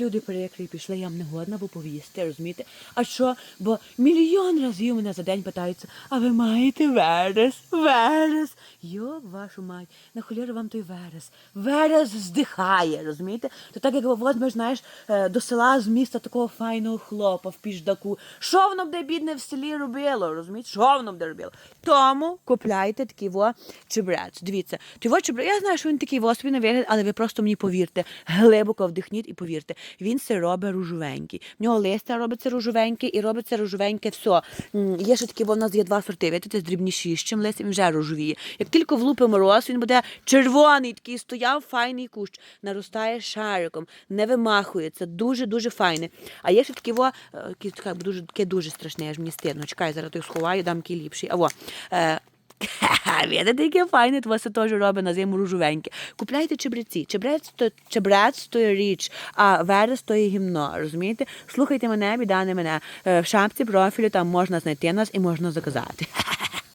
Люди перекрі пішли, я вам не годна, бо повісти, розумієте? А що? Бо мільйон разів мене за день питаються, а ви маєте верес, верес. Йо, вашу мать, на холєру вам той верес. Верес здихає, розумієте? То так як возьмеш, знаєш, е, до села з міста такого файного хлопа в піждаку. Що воно буде бідне в селі робило, розумієте? Що воно буде робило? Тому купляйте такий во чебрець. Дивіться, той во чебрець, я знаю, що він такий во собі вигляд, але ви просто мені повірте, глибоко вдихніть і повірте. Він все робить ружовенький. В нього листя робиться ружовеньке і робиться ружовеньке все. Є ще такі, бо в нас є два сорти. Видите, з дрібнішим листям він вже рожовіє. Як тільки влупить мороз, він буде червоний, такий стояв файний кущ, наростає шариком, не вимахується, дуже-дуже файне. А є ще такі во, е, бо дуже, таке дуже страшне, аж мені стидно. Чекай, зараз той сховаю, дам який ліпший. А во, е, Видите, яке файне, то теж робить на зиму ружовеньке. Купляйте чебреці. Чебрець то чебрець то є річ, а верес то є гімно. Розумієте? Слухайте мене, біда не мене. Е, В шапці профілю там можна знайти нас і можна заказати.